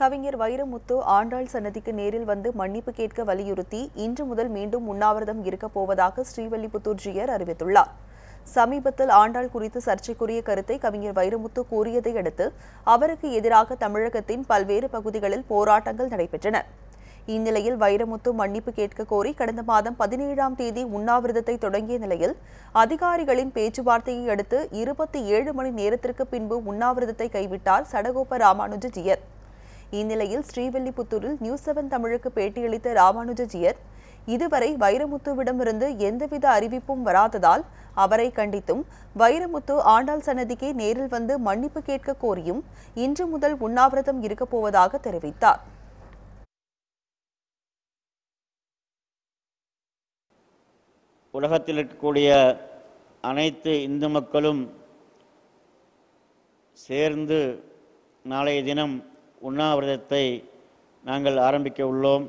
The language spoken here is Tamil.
கவிஞர் வைரமுத்து ஆண்டாள் சன்னதிக்கு நேரில் வந்து மன்னிப்பு கேட்க வலியுறுத்தி இன்று முதல் மீண்டும் உண்ணாவிரதம் இருக்கப் போவதாக ஸ்ரீவல்லிபுத்தூர் ஜியர் அறிவித்துள்ளார். சமீபத்தில் ஆண்டாள் குறித்து சர்ச்சைக்குரிய கருத்தை கவிஞர் வைரமுத்து கூறியதை அடுத்து அவருக்கு எதிராக தமிழகத்தின் பல்வேறு பகுதிகளில் போராட்டங்கள் நடைபெற்றன. இந்நிலையில் வைரமுத்து மன்னிப்பு கேட்க கோரி கடந்த மாதம் பதினேழாம் தேதி உண்ணாவிரதத்தை தொடங்கிய நிலையில் அதிகாரிகளின் பேச்சுவார்த்தையை அடுத்து இருபத்தி ஏழு மணி நேரத்திற்கு பின்பு உண்ணாவிரதத்தை கைவிட்டார் சடகோப ராமானுஜ ஜியர் இந்நிலையில் ஸ்ரீவில்லிபுத்தூரில் நியூஸ் செவன் தமிழுக்கு பேட்டியளித்த ராமானுஜஜியர் இதுவரை வைரமுத்துவிடமிருந்து எந்தவித அறிவிப்பும் வராததால் அவரை கண்டித்தும் வைரமுத்து ஆண்டாள் சன்னதிக்கே நேரில் வந்து மன்னிப்பு கேட்க கோரியும் இன்று முதல் உண்ணாவிரதம் இருக்கப் போவதாக தெரிவித்தார். உலகத்தில் இருக்கக்கூடிய அனைத்து இந்து மக்களும் சேர்ந்து நாளைய தினம் உண்ணாவிரதத்தை நாங்கள் ஆரம்பிக்க உள்ளோம்.